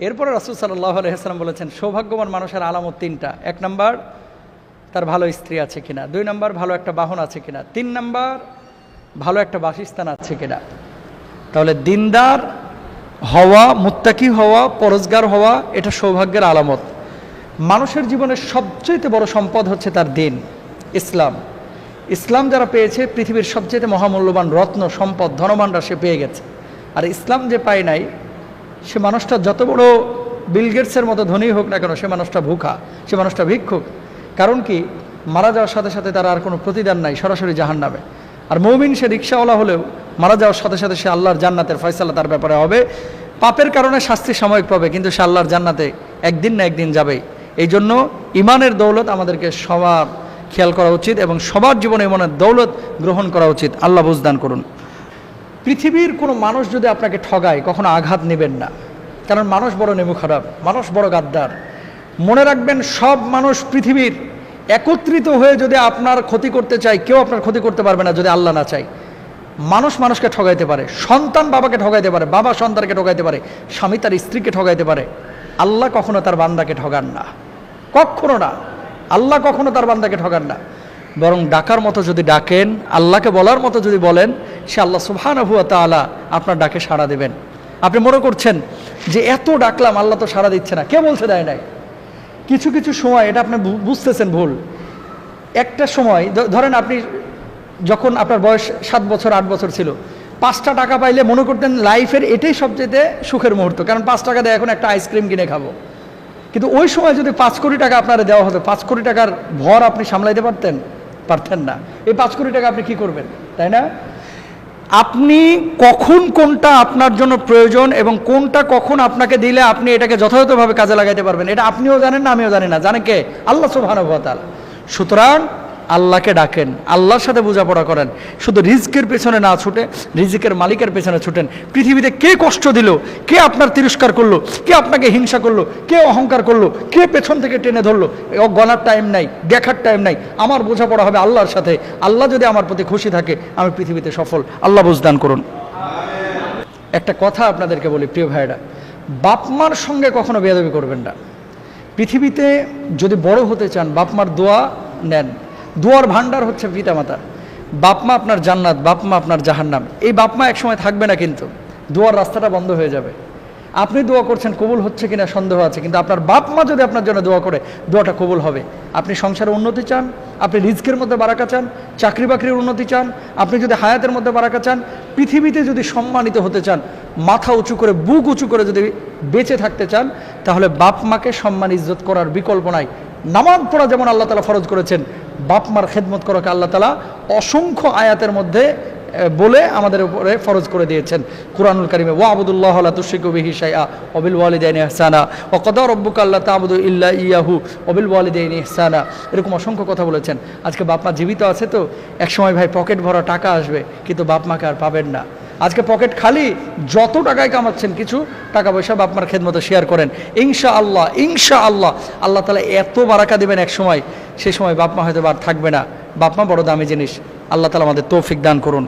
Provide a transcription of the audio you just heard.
এরপরে রাসুল সাল্লাহ আলহিহাস্লাম বলেছেন, সৌভাগ্যবান মানুষের আলামত তিনটা। এক নাম্বার, তার ভালো স্ত্রী আছে কিনা। দুই নাম্বার, ভালো একটা বাহন আছে কিনা। তিন নাম্বার, ভালো একটা বাসস্থান আছে কিনা। তাহলে দিনদার হওয়া, মুত্তাকি হওয়া, পরোজগার হওয়া, এটা সৌভাগ্যের আলামত। মানুষের জীবনের সবচেয়ে বড় সম্পদ হচ্ছে তার দিন, ইসলাম। ইসলাম যারা পেয়েছে, পৃথিবীর সবচেয়ে মহামূল্যবান রত্ন, সম্পদ, ধনভাণ্ডার সে পেয়ে গেছে। আর ইসলাম যে পায় নাই সে মানুষটা যত বড় বিলগেটসের মতো ধনী হোক না কেন, সে মানুষটা ভুখা, সে মানুষটা ভিক্ষুক। কারণ কি, মারা যাওয়ার সাথে সাথে তার আর কোনো প্রতিদান নাই, সরাসরি জাহান নামে আর মৌমিন সে রিক্সাওয়ালা হলেও মারা যাওয়ার সাথে সাথে সে আল্লাহর জান্নাতের ফয়সালা তার ব্যাপারে হবে। পাপের কারণে শাস্তি সাময়িক পাবে, কিন্তু সে আল্লাহর জান্নাতে একদিন না একদিন যাবেই। এই জন্য ইমানের দৌলত আমাদেরকে সবার খেয়াল করা উচিত এবং সবার জীবনে ইমানের দৌলত গ্রহণ করা উচিত। আল্লাহ বুঝদান করুন। পৃথিবীর কোনো মানুষ যদি আপনাকে ঠগায়, কখনো আঘাত নেবেন না। কারণ মানুষ বড় নেমু খারাপ, মানুষ বড় গাদ্দার। মনে রাখবেন, সব মানুষ পৃথিবীর একত্রিত হয়ে যদি আপনার ক্ষতি করতে চায়, কেউ আপনার ক্ষতি করতে পারবে না যদি আল্লাহ না চায়। মানুষ মানুষকে ঠগাইতে পারে, সন্তান বাবাকে ঠগাইতে পারে, বাবা সন্তানকে ঠগাইতে পারে, স্বামী তার স্ত্রীকে ঠগাইতে পারে। আল্লাহ কখনো তার বান্দাকে ঠগান না। কখনো না। আল্লাহ কখনো তার বান্দাকে ঠগান না। বরং ডাকার মতো যদি ডাকেন, আল্লাহকে বলার মতো যদি বলেন, সে আল্লাহ সুবহান হুয়া তালা আপনার ডাকে সাড়া দেবেন। আপনি মনে করছেন যে এত ডাকলাম, আল্লাহ তো সাড়া দিচ্ছে না। কে বলছে দেয় নাই? কিছু কিছু সময়, এটা আপনি বুঝতেছেন ভুল। একটা সময় ধরেন আপনি যখন আপনার বয়স সাত বছর, আট বছর ছিল, পাঁচটা টাকা পাইলে মনে করতেন লাইফের এটাই সবচেয়ে সুখের মুহূর্ত, কারণ পাঁচ টাকা দিয়ে এখন একটা আইসক্রিম কিনে খাব। কিন্তু ওই সময় যদি পাঁচ কোটি টাকা আপনারা দেওয়া হতো, পাঁচ কোটি টাকার ভর আপনি সামলাইতে পারতেন? পারতেন না। এই পাঁচ কোটি টাকা আপনি কি করবেন, তাই না? আপনি কখন কোনটা আপনার জন্য প্রয়োজন এবং কোনটা কখন আপনাকে দিলে আপনি এটাকে যথাযথভাবে কাজে লাগাইতে পারবেন, এটা আপনিও জানেন না, আমিও জানি না। জানে কে? আল্লাহ সুবহানাহুয়াতাল সুতরাং আল্লাহকে ডাকেন, আল্লাহর সাথে বোঝাপড়া করেন। শুধু রিজকের পেছনে না ছুটে, রিজিকের মালিকের পেছনে ছুটেন। পৃথিবীতে কে কষ্ট দিল, কে আপনার তিরস্কার করল, কে আপনাকে হিংসা করল, কে অহংকার করল, কে পেছন থেকে টেনে ধরলো গলার টাইম নাই, দেখার টাইম নাই, আমার বোঝাপড়া হবে আল্লাহর সাথে। আল্লাহ যদি আমার প্রতি খুশি থাকে, আমি পৃথিবীতে সফল। আল্লাহ বুঝদান করুন। একটা কথা আপনাদেরকে বলি, প্রিয় ভাইরা বাপ মার সঙ্গে কখনো বেয়াদবি করবেন না। পৃথিবীতে যদি বড় হতে চান বাপমার দোয়া নেন। দোয়ার ভান্ডার হচ্ছে পিতামাতা বাপ মা আপনার জান্নাত বাপমা আপনার জাহান্নাম। এই বাপ মা একসময় থাকবে না কিন্তু। দুয়ার রাস্তাটা বন্ধ হয়ে যাবে। আপনি দোয়া করছেন, কবুল হচ্ছে কিনা সন্দেহ আছে, কিন্তু আপনার বাপ মা যদি আপনার জন্য দোয়া করে, দোয়াটা কবুল হবে। আপনি সংসারে উন্নতি চান, আপনি রিজকের মধ্যে বারাকা চান, চাকরি বাকরির উন্নতি চান, আপনি যদি হায়াতের মধ্যে বারাকা চান, পৃথিবীতে যদি সম্মানিত হতে চান, মাথা উঁচু করে, বুক উঁচু করে যদি বেঁচে থাকতে চান, তাহলে বাপ মাকে সম্মান, ইজ্জত করার বিকল্প নাই। নামাজ পড়া যেমন আল্লাহ তালা ফরজ করেছেন, বাপ মার খেদমত করাকে আল্লাহ তালা অসংখ্য আয়াতের মধ্যে বলে আমাদের উপরে ফরজ করে দিয়েছেন। কুরআনুল কারিমে ওয়া আবুদুল্লাহ লা তুশরিকু বিহি শাইআ ওয়াবিল ওয়ালিদাইনি ইহসানা, ওয়া কদা রাব্বুকা আল্লা তা'বুদু ইল্লা ইয়াহু ওয়াবিল ওয়ালিদাইনি ইহসানা। এরকম অসংখ্য কথা বলেছেন। আজকে বাপমা জীবিত আছে তো, একসময় ভাই পকেট ভরা টাকা আসবে, কিন্তু বাপ মাকে আর পাবেন না। আজকে পকেট খালি, যত টাকায় কামাচ্ছেন কিছু টাকা পয়সা আপনার মার খেদমতো শেয়ার করেন। ইনশা আল্লাহ ইনশা আল্লাহ আল্লাহ তালা এত বারাকা দেবেন এক সময়, সে সময় বাপমা হয়তো আর থাকবে না। বাপমা বড় দামি জিনিস। আল্লাহ তালা আমাদের তৌফিক দান করুন।